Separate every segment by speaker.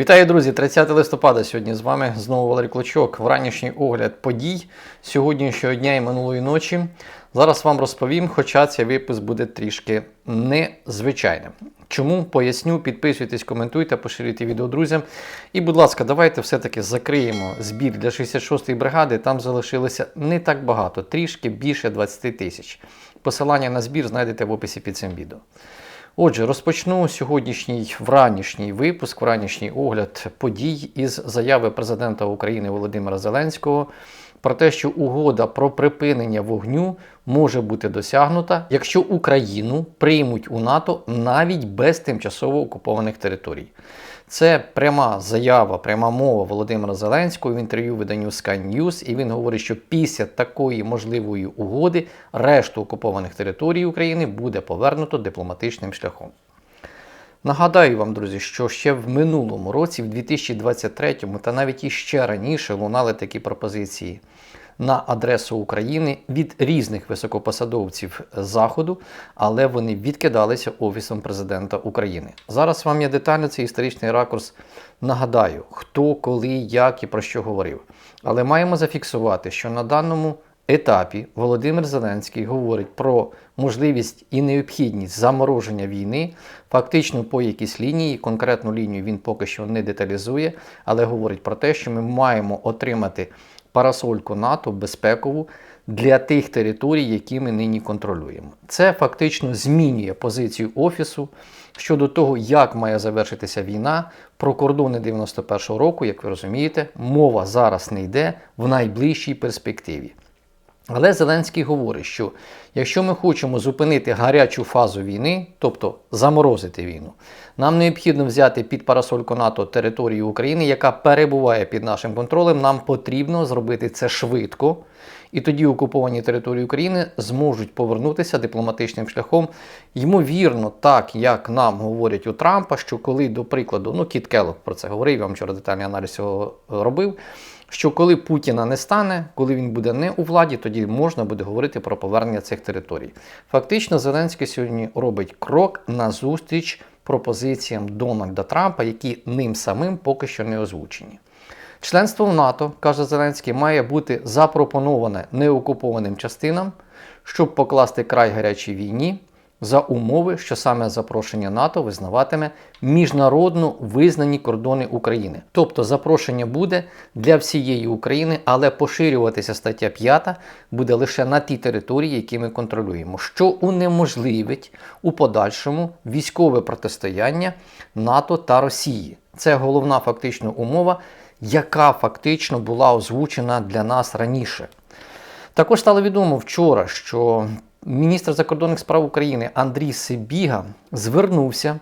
Speaker 1: Вітаю, друзі! 30 листопада сьогодні з вами знову Валерій Клочок. Вранішній огляд подій сьогоднішнього дня і минулої ночі. Зараз вам розповім, хоча цей випуск буде трішки незвичайним. Чому поясню, підписуйтесь, коментуйте, поширюйте відео друзям. І, будь ласка, давайте все-таки закриємо збір для 66-ї бригади. Там залишилося не так багато, трішки більше 20 тисяч. Посилання на збір знайдете в описі під цим відео. Отже, розпочну сьогоднішній вранішній випуск, вранішній огляд подій із заяви президента України Володимира Зеленського про те, що угода про припинення вогню може бути досягнута, якщо Україну приймуть у НАТО навіть без тимчасово окупованих територій. Це пряма заява, пряма мова Володимира Зеленського. В інтерв'ю виданню Sky News, і він говорить, що після такої можливої угоди решту окупованих територій України буде повернуто дипломатичним шляхом. Нагадаю вам, друзі, що ще в минулому році, в 2023 та навіть іще раніше лунали такі пропозиції на адресу України від різних високопосадовців Заходу, але вони відкидалися Офісом президента України. Зараз вам я детально цей історичний ракурс нагадаю, хто, коли, як і про що говорив. Але маємо зафіксувати, що на даному етапі Володимир Зеленський говорить про можливість і необхідність замороження війни, фактично по якійсь лінії, конкретну лінію він поки що не деталізує, але говорить про те, що ми маємо отримати парасольку НАТО безпекову для тих територій, які ми нині контролюємо. Це фактично змінює позицію Офісу щодо того, як має завершитися війна. Про кордони 91-го року, як ви розумієте, мова зараз не йде в найближчій перспективі. Але Зеленський говорить, що якщо ми хочемо зупинити гарячу фазу війни, тобто заморозити війну, нам необхідно взяти під парасольку НАТО територію України, яка перебуває під нашим контролем. Нам потрібно зробити це швидко. І тоді окуповані території України зможуть повернутися дипломатичним шляхом. Ймовірно, так як нам говорять у Трампа, що коли, до прикладу, ну Кіт Келлог про це говорив, я вам вчора детальний аналіз цього робив що коли Путіна не стане, коли він буде не у владі, тоді можна буде говорити про повернення цих територій. Фактично, Зеленський сьогодні робить крок назустріч пропозиціям Дональда Трампа, які ним самим поки що не озвучені. Членство в НАТО, каже Зеленський, має бути запропоноване неокупованим частинам, щоб покласти край гарячій війні за умови, що саме запрошення НАТО визнаватиме міжнародно визнані кордони України. Тобто запрошення буде для всієї України, але поширюватися стаття 5 буде лише на ті території, які ми контролюємо, що унеможливить у подальшому військове протистояння НАТО та Росії. Це головна фактично умова, яка фактично була озвучена для нас раніше. Також стало відомо вчора, що міністр закордонних справ України Андрій Сибіга звернувся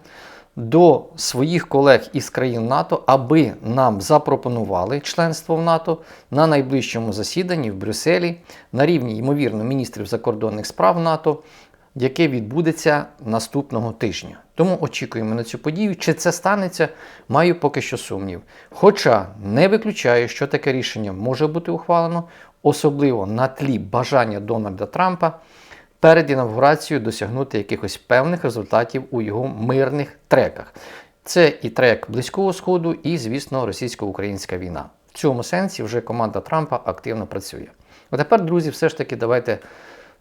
Speaker 1: до своїх колег із країн НАТО, аби нам запропонували членство в НАТО на найближчому засіданні в Брюсселі на рівні, ймовірно, міністрів закордонних справ НАТО. Яке відбудеться наступного тижня. Тому очікуємо на цю подію. Чи це станеться, маю поки що сумнів. Хоча не виключаю, що таке рішення може бути ухвалено, особливо на тлі бажання Дональда Трампа перед інавгурацією досягнути якихось певних результатів у його мирних треках. Це і трек Близького Сходу, і, звісно, російсько-українська війна. В цьому сенсі вже команда Трампа активно працює. А тепер, друзі, все ж таки, давайте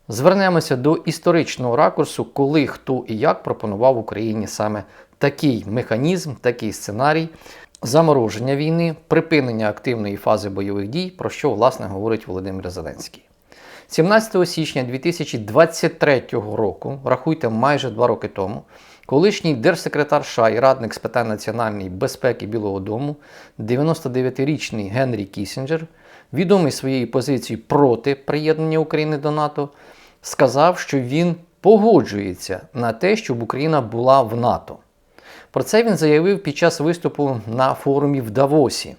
Speaker 1: звернемося до історичного ракурсу, коли хто і як пропонував Україні саме такий механізм, такий сценарій. Замороження війни, припинення активної фази бойових дій, про що власне говорить Володимир Зеленський. 17 січня 2023 року, рахуйте майже два роки тому, колишній держсекретар США і радник з питань національної безпеки Білого Дому, 99-річний Генрі Кісінджер, відомий своєю позицією проти приєднання України до НАТО, сказав, що він погоджується на те, щоб Україна була в НАТО. Про це він заявив під час виступу на форумі в Давосі.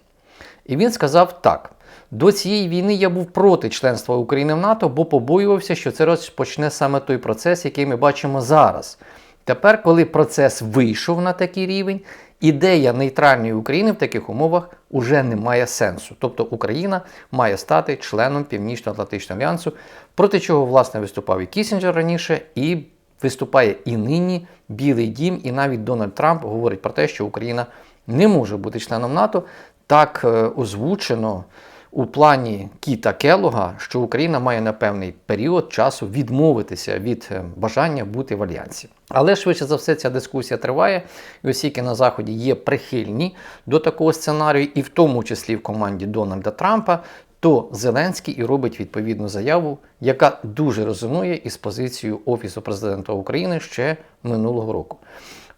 Speaker 1: І він сказав так. До цієї війни я був проти членства України в НАТО, бо побоювався, що це розпочне саме той процес, який ми бачимо зараз. Тепер, коли процес вийшов на такий рівень, ідея нейтральної України в таких умовах уже не має сенсу. Тобто Україна має стати членом Північно-Атлантичного альянсу, проти чого власне виступав і Кісінджер раніше, і виступає і нині Білий Дім, і навіть Дональд Трамп говорить про те, що Україна не може бути членом НАТО, так е, озвучено у плані Кіта Келога, що Україна має на певний період часу відмовитися від е, бажання бути в альянсі. Але швидше за все ця дискусія триває, і оскільки на Заході є прихильні до такого сценарію, і в тому числі в команді Дональда Трампа, то Зеленський і робить відповідну заяву, яка дуже резонує із позицією Офісу президента України ще минулого року.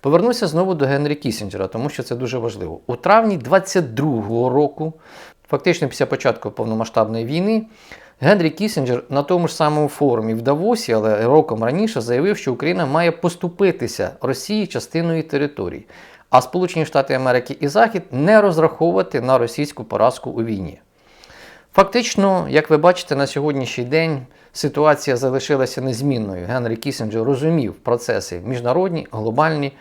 Speaker 1: Повернуся знову до Генрі Кісінджера, тому що це дуже важливо. У травні 22-го року, фактично після початку повномасштабної війни, Генрі Кісінджер на тому ж самому форумі в Давосі, але роком раніше заявив, що Україна має поступитися Росії частиною території, а Сполучені Штати Америки і Захід не розраховувати на російську поразку у війні. Фактично, як ви бачите, на сьогоднішній день ситуація залишилася незмінною. Генрі Кісінджер розумів процеси міжнародні, глобальні.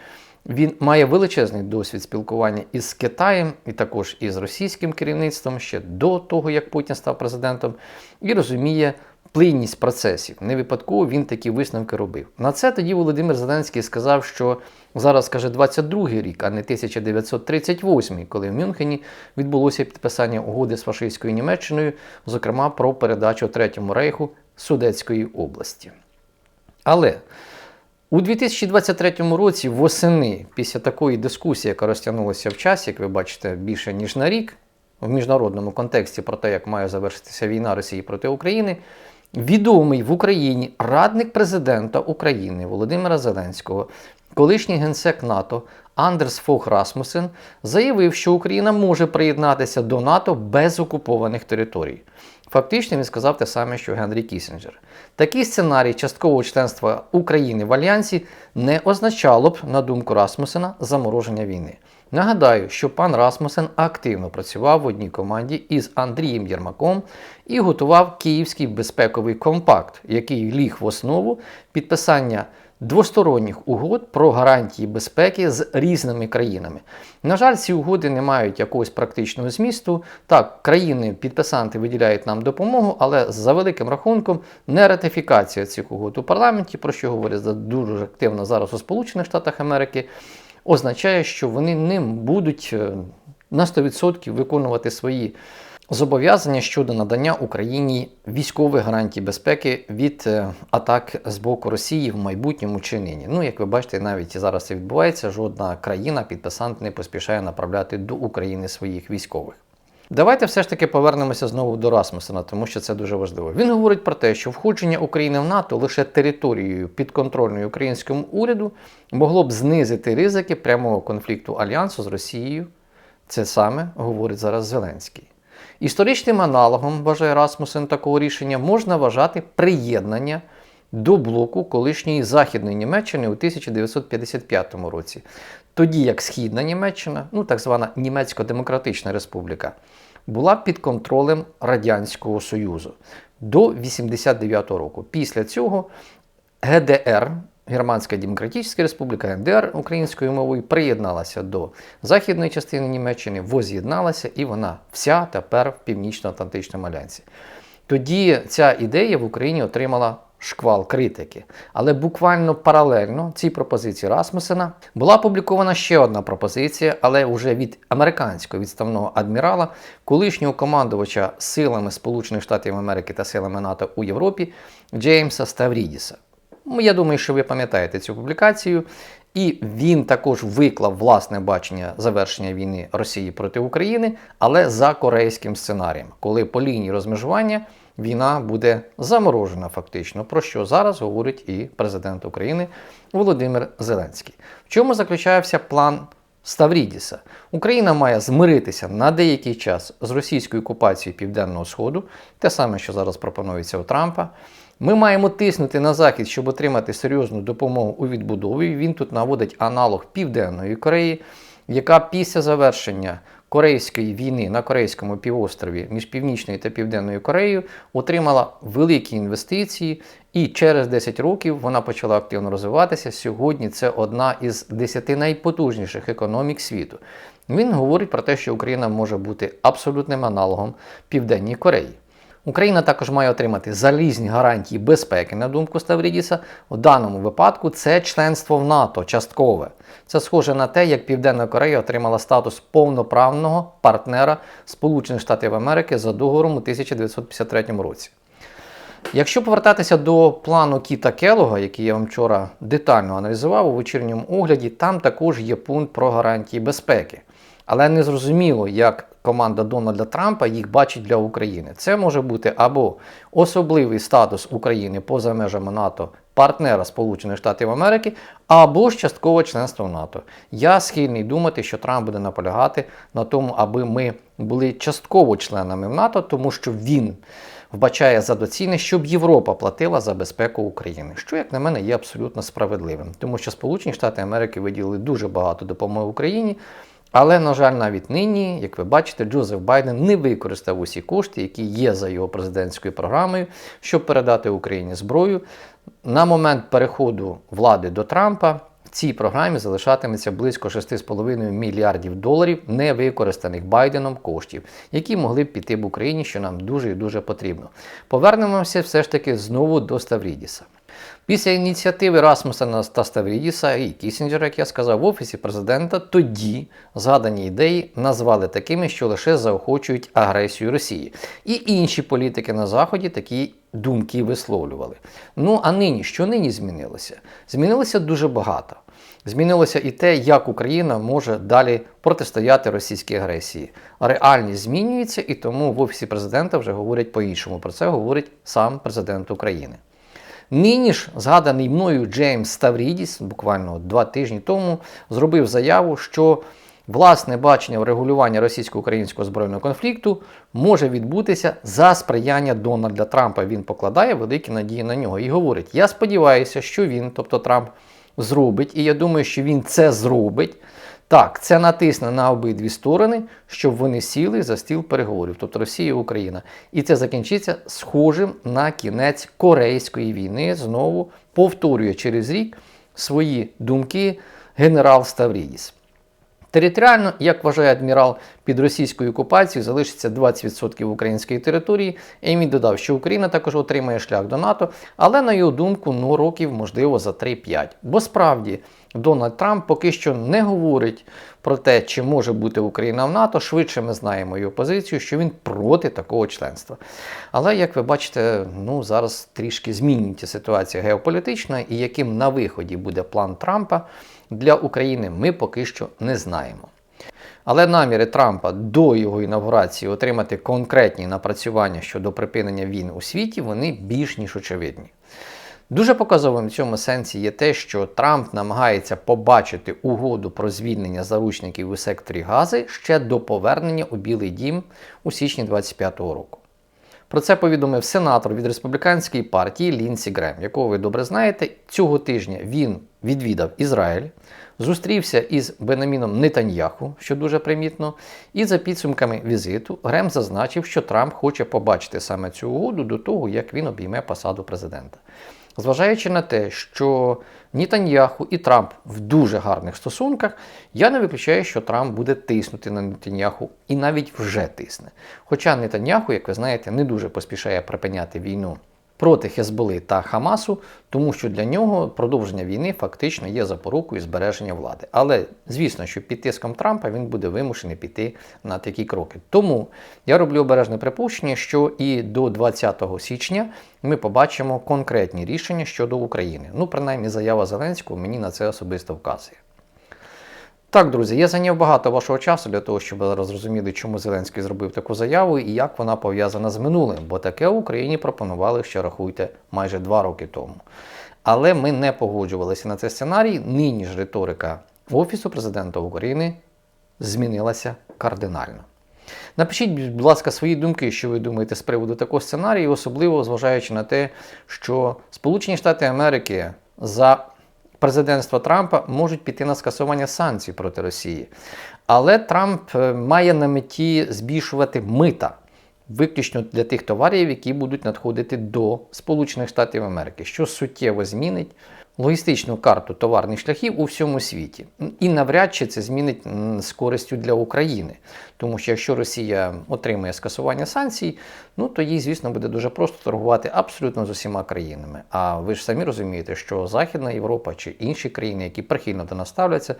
Speaker 1: Він має величезний досвід спілкування із Китаєм і також із російським керівництвом ще до того, як Путін став президентом, і розуміє плинність процесів. Не випадково він такі висновки робив. На це тоді Володимир Зеленський сказав, що зараз каже 22-й рік, а не 1938, коли в Мюнхені відбулося підписання угоди з фашистською Німеччиною, зокрема про передачу Третьому рейху Судецької області. Але у 2023 році, восени, після такої дискусії, яка розтягнулася в часі, як ви бачите, більше ніж на рік, в міжнародному контексті про те, як має завершитися війна Росії проти України, відомий в Україні радник президента України Володимира Зеленського, колишній генсек НАТО Андерс Фох Расмусен, заявив, що Україна може приєднатися до НАТО без окупованих територій. Фактично він сказав те саме, що Генрі Кісінджер. Такий сценарій часткового членства України в Альянсі не означало б, на думку Расмусена, замороження війни. Нагадаю, що пан Расмусен активно працював в одній команді із Андрієм Єрмаком і готував Київський безпековий компакт, який ліг в основу підписання двосторонніх угод про гарантії безпеки з різними країнами. На жаль, ці угоди не мають якогось практичного змісту. Так, країни-підписанти виділяють нам допомогу, але за великим рахунком не ратифікація цих угод у парламенті, про що говорять дуже активно зараз у Сполучених Штатах Америки, означає, що вони не будуть е, на 100% виконувати свої зобов'язання щодо надання Україні військових гарантій безпеки від е, атак з боку Росії в майбутньому чи нині. Ну, як ви бачите, навіть зараз це відбувається, жодна країна підписант не поспішає направляти до України своїх військових. Давайте все ж таки повернемося знову до Расмусена, тому що це дуже важливо. Він говорить про те, що входження України в НАТО лише територією підконтрольною українському уряду могло б знизити ризики прямого конфлікту альянсу з Росією. Це саме говорить зараз Зеленський. Історичним аналогом, вважає Расмусен, такого рішення можна вважати приєднання до блоку колишньої Західної Німеччини у 1955 році. Тоді як Східна Німеччина, ну так звана Німецько-Демократична Республіка, була під контролем Радянського Союзу до 89 року. Після цього ГДР, Германська Демократична Республіка ГДР українською мовою приєдналася до західної частини Німеччини, воз'єдналася, і вона вся тепер в Північно-Атлантичному альянсі. Тоді ця ідея в Україні отримала шквал критики. Але буквально паралельно цій пропозиції Расмусена була опублікована ще одна пропозиція, але вже від американського відставного адмірала, колишнього командувача силами Сполучених Штатів Америки та силами НАТО у Європі Джеймса Ставрідіса. Ну, Я думаю, що ви пам'ятаєте цю публікацію. І він також виклав власне бачення завершення війни Росії проти України, але за корейським сценарієм, коли по лінії розмежування війна буде заморожена фактично, про що зараз говорить і президент України Володимир Зеленський. В чому заключався план Ставрідіса? Україна має змиритися на деякий час з російською окупацією Південного Сходу, те саме, що зараз пропонується у Трампа. Ми маємо тиснути на Захід, щоб отримати серйозну допомогу у відбудові. Він тут наводить аналог Південної Кореї, яка після завершення Корейської війни на Корейському півострові між Північною та Південною Кореєю отримала великі інвестиції, і через 10 років вона почала активно розвиватися. Сьогодні це одна із 10 найпотужніших економік світу. Він говорить про те, що Україна може бути абсолютним аналогом Південній Кореї. Україна також має отримати залізні гарантії безпеки, на думку Ставрідіса. В даному випадку це членство в НАТО часткове. Це схоже на те, як Південна Корея отримала статус повноправного партнера Сполучених Штатів Америки за договором у 1953 році. Якщо повертатися до плану Кіта Келога, який я вам вчора детально аналізував у вечірньому огляді, там також є пункт про гарантії безпеки. Але не зрозуміло, як команда Дональда Трампа їх бачить для України. Це може бути або особливий статус України поза межами НАТО, партнера Сполучених Штатів Америки, або ж часткове членство в НАТО. Я схильний думати, що Трамп буде наполягати на тому, аби ми були частково членами в НАТО, тому що він вбачає за доцільне, щоб Європа платила за безпеку України, що, як на мене, є абсолютно справедливим, тому що Сполучені Штати Америки виділили дуже багато допомоги Україні. Але, на жаль, навіть нині, як ви бачите, Джозеф Байден не використав усі кошти, які є за його президентською програмою, щоб передати Україні зброю. На момент переходу влади до Трампа в цій програмі залишатиметься близько 6,5 мільярдів доларів невикористаних Байденом коштів, які могли б піти в Україні, що нам дуже і дуже потрібно. Повернемося все ж таки знову до Ставрідіса. Після ініціативи Расмуса та Ставрідіса і Кісінджера, як я сказав, в Офісі президента тоді згадані ідеї назвали такими, що лише заохочують агресію Росії. І інші політики на Заході такі думки висловлювали. Ну а нині, що нині змінилося? Змінилося дуже багато. Змінилося і те, як Україна може далі протистояти російській агресії. Реальність змінюється, і тому в Офісі президента вже говорять по-іншому. Про це говорить сам президент України. Нині ж згаданий мною Джеймс Ставрідіс, буквально два тижні тому, зробив заяву, що власне бачення врегулювання російсько-українського збройного конфлікту може відбутися за сприяння Дональда Трампа. Він покладає великі надії на нього і говорить: Я сподіваюся, що він, тобто Трамп, зробить, і я думаю, що він це зробить. Так, це натисне на обидві сторони, щоб вони сіли за стіл переговорів, тобто Росія і Україна. І це закінчиться схожим на кінець Корейської війни. Знову повторює через рік свої думки генерал Ставрідіс. Територіально, як вважає адмірал, під російською окупацією залишиться 20% української території, і він додав, що Україна також отримає шлях до НАТО, але на його думку, ну років можливо за 3-5. Бо справді Дональд Трамп поки що не говорить про те, чи може бути Україна в НАТО. Швидше ми знаємо його позицію, що він проти такого членства. Але як ви бачите, ну зараз трішки змінюється ситуація геополітична, і яким на виході буде план Трампа для України, ми поки що не знаємо. Але наміри Трампа до його інавгурації отримати конкретні напрацювання щодо припинення війн у світі, вони більш ніж очевидні. Дуже показовим в цьому сенсі є те, що Трамп намагається побачити угоду про звільнення заручників у секторі Гази ще до повернення у Білий Дім у січні 2025 року. Про це повідомив сенатор від республіканської партії Лінсі Грем, якого ви добре знаєте. Цього тижня він відвідав Ізраїль, зустрівся із Бенаміном Нетаньяху, що дуже примітно, і за підсумками візиту Грем зазначив, що Трамп хоче побачити саме цю угоду до того, як він обійме посаду президента. Зважаючи на те, що Нітаньяху і Трамп в дуже гарних стосунках, я не виключаю, що Трамп буде тиснути на Нітаньяху і навіть вже тисне. Хоча Нітаньяху, як ви знаєте, не дуже поспішає припиняти війну проти Хезболи та Хамасу, тому що для нього продовження війни фактично є запорукою збереження влади. Але звісно, що під тиском Трампа він буде вимушений піти на такі кроки. Тому я роблю обережне припущення, що і до 20 січня ми побачимо конкретні рішення щодо України. Ну, принаймні, заява Зеленського мені на це особисто вказує. Так, друзі, я зайняв багато вашого часу для того, щоб ви чому Зеленський зробив таку заяву і як вона пов'язана з минулим, бо таке в Україні пропонували, що рахуйте, майже два роки тому. Але ми не погоджувалися на цей сценарій. Нині ж риторика Офісу президента України змінилася кардинально. Напишіть, будь ласка, свої думки, що ви думаєте з приводу такого сценарію, особливо зважаючи на те, що Сполучені Штати Америки за президентства Трампа можуть піти на скасування санкцій проти Росії. Але Трамп е, має на меті збільшувати мита. Виключно для тих товарів, які будуть надходити до Сполучених Штатів Америки, що суттєво змінить логістичну карту товарних шляхів у всьому світі. І навряд чи це змінить з користю для України. Тому що якщо Росія отримає скасування санкцій, ну то їй, звісно, буде дуже просто торгувати абсолютно з усіма країнами. А ви ж самі розумієте, що Західна Європа чи інші країни, які прихильно до нас ставляться,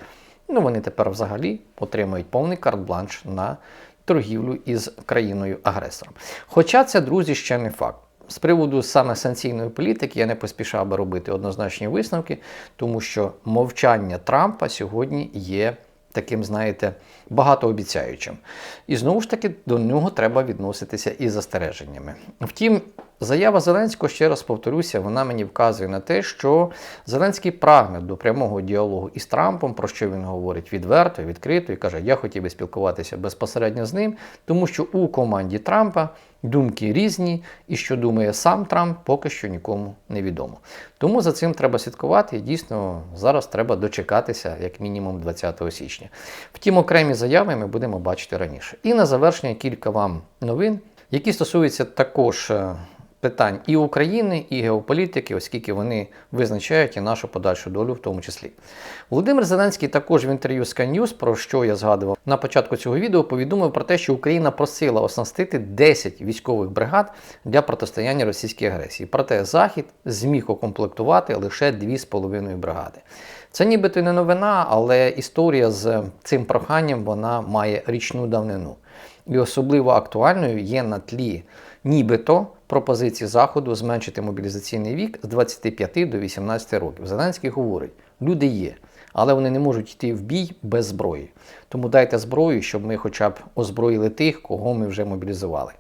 Speaker 1: ну вони тепер взагалі отримують повний карт-бланш на торгівлю із країною-агресором. Хоча це, друзі, ще не факт. З приводу саме санкційної політики я не поспішав би робити однозначні висновки, тому що мовчання Трампа сьогодні є таким, знаєте, багатообіцяючим. І знову ж таки до нього треба відноситися із застереженнями. Втім, заява Зеленського, ще раз повторюся, вона мені вказує на те, що Зеленський прагне до прямого діалогу із Трампом, про що він говорить відверто, відкрито і каже: Я хотів би спілкуватися безпосередньо з ним, тому що у команді Трампа думки різні, і що думає сам Трамп, поки що нікому не відомо. Тому за цим треба слідкувати, і дійсно зараз треба дочекатися як мінімум 20 січня. Втім, окремі заяви ми будемо бачити раніше. І на завершення кілька вам новин, які стосуються також е, питань і України, і геополітики, оскільки вони визначають і нашу подальшу долю в тому числі. Володимир Зеленський також в інтерв'ю Sky News, про що я згадував на початку цього відео, повідомив про те, що Україна просила оснастити 10 військових бригад для протистояння російській агресії. Проте Захід зміг укомплектувати лише 2,5 бригади. Це нібито не новина, але історія з цим проханням вона має річну давнину. І особливо актуальною є на тлі нібито пропозиції Заходу зменшити мобілізаційний вік з 25 до 18 років. Зеленський говорить, люди є, але вони не можуть йти в бій без зброї. Тому дайте зброю, щоб ми хоча б озброїли тих, кого ми вже мобілізували.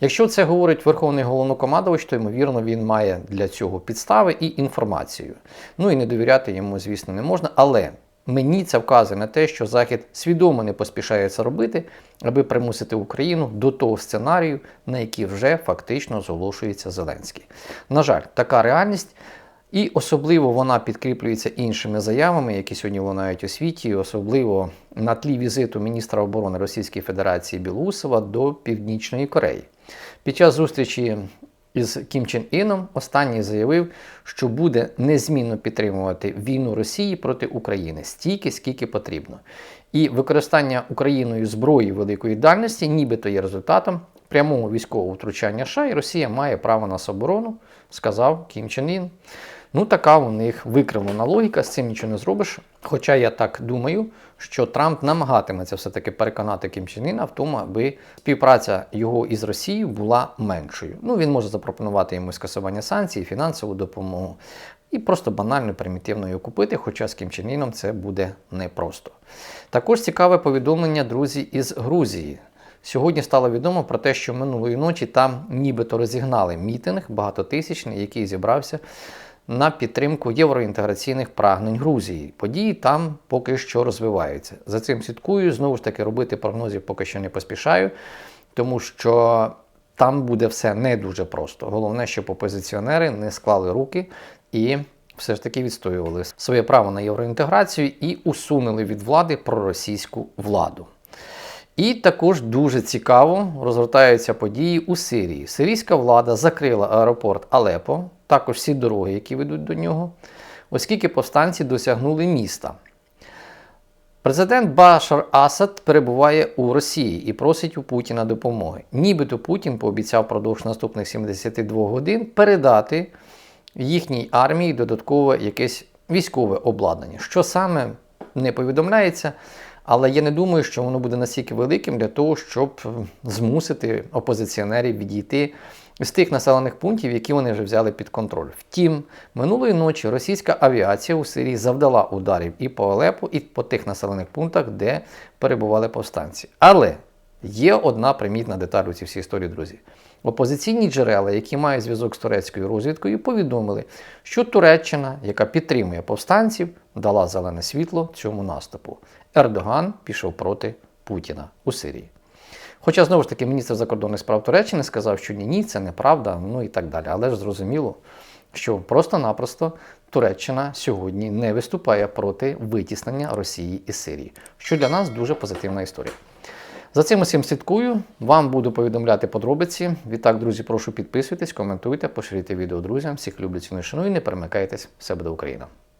Speaker 1: Якщо це говорить Верховний головнокомандувач, то ймовірно він має для цього підстави і інформацію. Ну і не довіряти йому, звісно, не можна. Але мені це вказує на те, що Захід свідомо не поспішає це робити, аби примусити Україну до того сценарію, на який вже фактично зголошується Зеленський. На жаль, така реальність. І особливо вона підкріплюється іншими заявами, які сьогодні лунають у світі, особливо на тлі візиту міністра оборони Російської Федерації Білоусова до Північної Кореї. Під час зустрічі із Кім Чен Іном останній заявив, що буде незмінно підтримувати війну Росії проти України стільки, скільки потрібно. І використання Україною зброї великої дальності, нібито є результатом прямого військового втручання США, і Росія має право на соборону, сказав Кім Чен Ін. Ну, така у них викривлена логіка, з цим нічого не зробиш. Хоча я так думаю, що Трамп намагатиметься все-таки переконати Кім Чен Іна в тому, аби співпраця його із Росією була меншою. Ну, він може запропонувати йому скасування санкцій, фінансову допомогу і просто банально примітивно її купити, хоча з Кім Чен Іном це буде непросто. Також цікаве повідомлення, друзі, із Грузії. Сьогодні стало відомо про те, що минулої ночі там нібито розігнали мітинг багатотисячний, який зібрався на підтримку євроінтеграційних прагнень Грузії. Події там поки що розвиваються. За цим слідкую. Знову ж таки, робити прогнозів поки що не поспішаю, тому що там буде все не дуже просто. Головне, щоб опозиціонери не склали руки і. Все ж таки відстоювали своє право на євроінтеграцію і усунули від влади проросійську владу. І також дуже цікаво розгортаються події у Сирії. Сирійська влада закрила аеропорт Алепо, також всі дороги, які ведуть до нього, оскільки повстанці досягнули міста. Президент Башар Асад перебуває у Росії і просить у Путіна допомоги. Нібито Путін пообіцяв продовж наступних 72 годин передати їхній армії додаткове якесь військове обладнання. Що саме не повідомляється, але я не думаю, що воно буде настільки великим для того, щоб змусити опозиціонерів відійти з тих населених пунктів, які вони вже взяли під контроль. Втім, минулої ночі російська авіація у Сирії завдала ударів і по Алепу, і по тих населених пунктах, де перебували повстанці. Але є одна примітна деталь у цій всій історії, друзі. Опозиційні джерела, які мають зв'язок з турецькою розвідкою, повідомили, що Туреччина, яка підтримує повстанців, дала зелене світло цьому наступу. Ердоган пішов проти Путіна у Сирії. Хоча, знову ж таки, міністр закордонних справ Туреччини сказав, що ні, ні, це неправда, ну і так далі. Але ж зрозуміло, що просто-напросто Туреччина сьогодні не виступає проти витіснення Росії із Сирії, що для нас дуже позитивна історія. За цим усім слідкую. Вам буду повідомляти подробиці. Відтак, друзі, прошу підписуйтесь, коментуйте, поширюйте відео друзям. Всіх люблю, ціную, шаную. Не перемикайтесь. Все буде Україна!